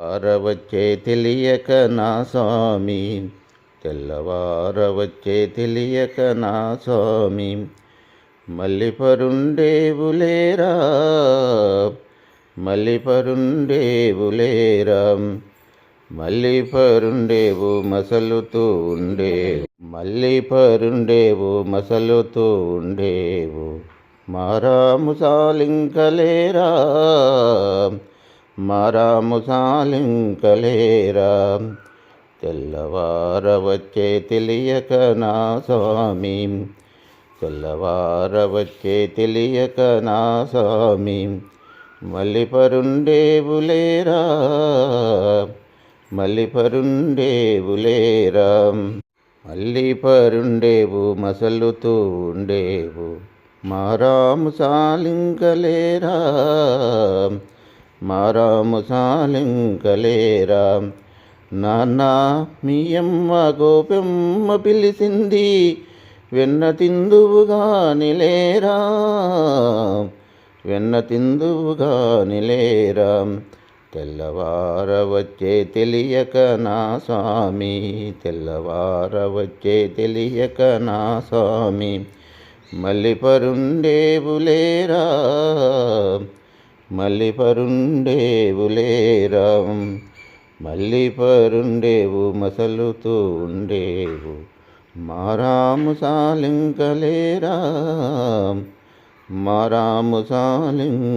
వారవచ్చే తెలియక నా స్వామి. తెల్లవారవచ్చే తెలియక నా స్వామి. మల్లిపరుండేవులేరా? మల్లిపరుండేవులేరా? మల్లిపరుండేవు మసలుతూ ఉండేవు మల్లిపరుండేవు మసలుతూ ఉండేవు. మారాము సాలింకలేరా? మారాము సాలింకలేరా తెల్లవారవచ్చే తెలియక నా స్వామి. తెల్లవార వచ్చే తెలియక నా స్వామి. మల్లిపరుండేవులేరా. మల్లిపరుండేవులేరా. మల్లిపరుండేవు మసలుతూ ఉండేవు. మారాము సాలింకలేరా మారాము సాలింకలేరా. నాన్న మీ అమ్మ గోపెమ్మ పిలిసింది వెన్న తిందువుగా నిలేరా. వెన్న తిందువుగా నిలేరా. తెల్లవారవచ్చే తెలియక నా స్వామి తెల్లవారవచ్చే తెలియక నా స్వామి మల్లిపరుండేవులేరా మల్లిపరుండేవులేరా. మల్లిపరుండేవు మసలుతూ ఉండేవు. మారాము సాలింకలేరా. మారాము సాలింకలేరా.